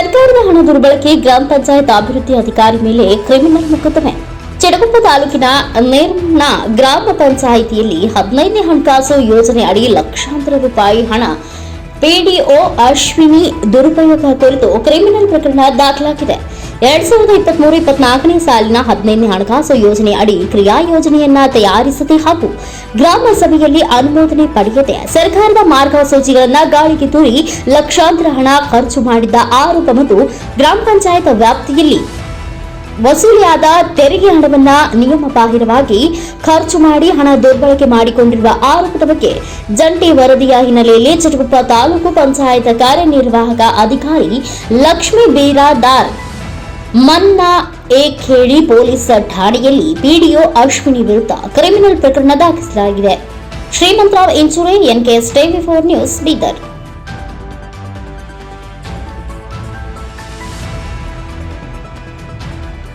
ಸರ್ಕಾರದ ಹಣ ದುರ್ಬಳಕೆ ಗ್ರಾಮ ಪಂಚಾಯತ್ ಅಭಿವೃದ್ಧಿ ಅಧಿಕಾರಿ ಮೇಲೆ ಕ್ರಿಮಿನಲ್ ಮೊಕದ್ದಮೆ. ಚಿಡಗುಪ್ಪ ತಾಲೂಕಿನ ನೇರ್ನ ಗ್ರಾಮ ಪಂಚಾಯಿತಿಯಲ್ಲಿ ಹದಿನೈದನೇ ಹಣಕಾಸು ಯೋಜನೆ ಅಡಿ ಲಕ್ಷಾಂತರ ರೂಪಾಯಿ ಹಣ ಪಿಡಿಒ ಅಶ್ವಿನಿ ದುರುಪಯೋಗ ಕುರಿತು ಕ್ರಿಮಿನಲ್ ಪ್ರಕರಣ ದಾಖಲಾಗಿದೆ. ಎರಡ್ ಸಾವಿರದ ಇಪ್ಪತ್ಮೂರು, ಇಪ್ಪತ್ನಾಲ್ಕನೇ ಸಾಲಿನ ಹದಿನೈದನೇ ಹಣಕಾಸು ಯೋಜನೆ ಅಡಿ ಕ್ರಿಯಾ ಯೋಜನೆಯನ್ನ ತಯಾರಿಸದೆ ಹಾಗೂ ಗ್ರಾಮ ಸಭೆಯಲ್ಲಿ ಅನುಮೋದನೆ ಪಡೆಯದೆ ಸರ್ಕಾರದ ಮಾರ್ಗಸೂಚಿಗಳನ್ನ ಗಾಳಿಗೆ ತೂರಿ ಲಕ್ಷಾಂತರ ಹಣ ಖರ್ಚು ಮಾಡಿದ್ದ ಆರೋಪ ಮತ್ತು ಗ್ರಾಮ ಪಂಚಾಯತ್ ವ್ಯಾಪ್ತಿಯಲ್ಲಿ ವಸೂಲಿಯಾದ ತೆರಿಗೆ ಹಣವನ್ನ ನಿಯಮ ಬಾಹಿರವಾಗಿ ಖರ್ಚು ಮಾಡಿ ಹಣ ದುರ್ಬಳಕೆ ಮಾಡಿಕೊಂಡಿರುವ ಆರೋಪದ ಬಗ್ಗೆ ಜಂಟಿ ವರದಿಯ ಹಿನ್ನೆಲೆಯಲ್ಲಿ ಚಿಟಗುಪ್ಪ ತಾಲೂಕು ಪಂಚಾಯತ್ ಕಾರ್ಯನಿರ್ವಾಹಕ ಅಧಿಕಾರಿ ಲಕ್ಷ್ಮೀ ಬೀರಾದಾರ್ ಮನ್ನಾ ಏಕೇಳಿ ಪೊಲೀಸ್ ಠಾಣೆಯಲ್ಲಿ ಪಿಡಿಒ ಅಶ್ವಿನಿ ವಿರುದ್ಧ ಕ್ರಿಮಿನಲ್ ಪ್ರಕರಣ ದಾಖಲಿಸಲಾಗಿದೆ. Shrimantrao Inchure N K S TV four news Bidar.